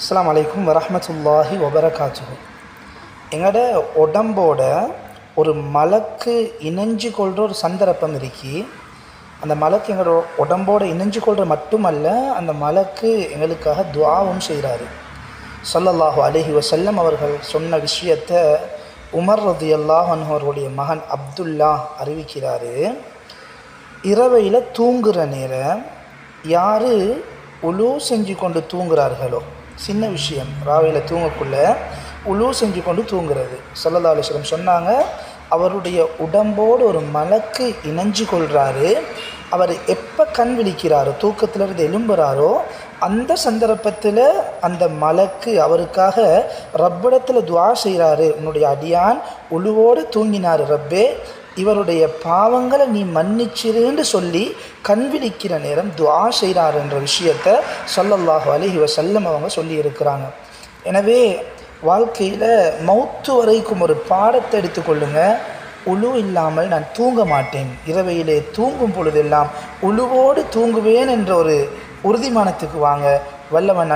அஸ்லாம் அலைக்கும் வரமத்துல்லாஹி வபரகாத்துஹு எங்களோட உடம்போட ஒரு மலக்கு இணைஞ்சு கொள்கிற ஒரு சந்தர்ப்பம் இருக்கி. அந்த மலக்கு எங்களோட உடம்போட இணைஞ்சு கொள்கிற மட்டுமல்ல அந்த மலக்கு எங்களுக்காக துவாவும் செய்கிறாரு ஸல்லல்லாஹு அலஹி வசல்லம் அவர்கள் சொன்ன விஷயத்தை உமர் ரதியல்லாஹு அன்ஹு அவர்களுடைய மகன் அப்துல்லா அறிவிக்கிறாரு. இரவையில் தூங்குகிற நேரம் யார் உலு செஞ்சு கொண்டு தூங்குகிறார்களோ சின்ன விஷயம். ராவையில் தூங்கக்குள்ள உழு செஞ்சு கொண்டு தூங்குறது. சல்லல்லா அலிஸ்லம் சொன்னாங்க அவருடைய உடம்போடு ஒரு மலக்கு இணைஞ்சு கொள்கிறாரு அவர் எப்போ கண் விழிக்கிறாரோ தூக்கத்திலிருந்து எழும்புகிறாரோ அந்த சந்தர்ப்பத்தில் அந்த மலக்கு அவருக்காக ரப்பிடத்தில் துவா செய்கிறாரு உன்னுடைய அடியான் உழுவோடு தூங்கினார் ரப்பே. இவருடைய பாவங்களை நீ மன்னிச்சிருன்னு சொல்லி கண்விழிக்கிற நேரம் துவா செய்கிறார் என்ற விஷயத்தை சொல்லல்லாஹு அலைஹி வஸல்லம் அவங்க சொல்லி இருக்கிறாங்க எனவே வாழ்க்கையில் மௌத்து வரைக்கும் ஒரு பாடத்தை எடுத்துக்கொள்ளுங்க உழு இல்லாமல் நான் தூங்க மாட்டேன். இரவையிலே தூங்கும் பொழுதெல்லாம் உழுவோடு தூங்குவேன் என்ற ஒரு உறுதிமானத்துக்கு வாங்க. வல்லவன்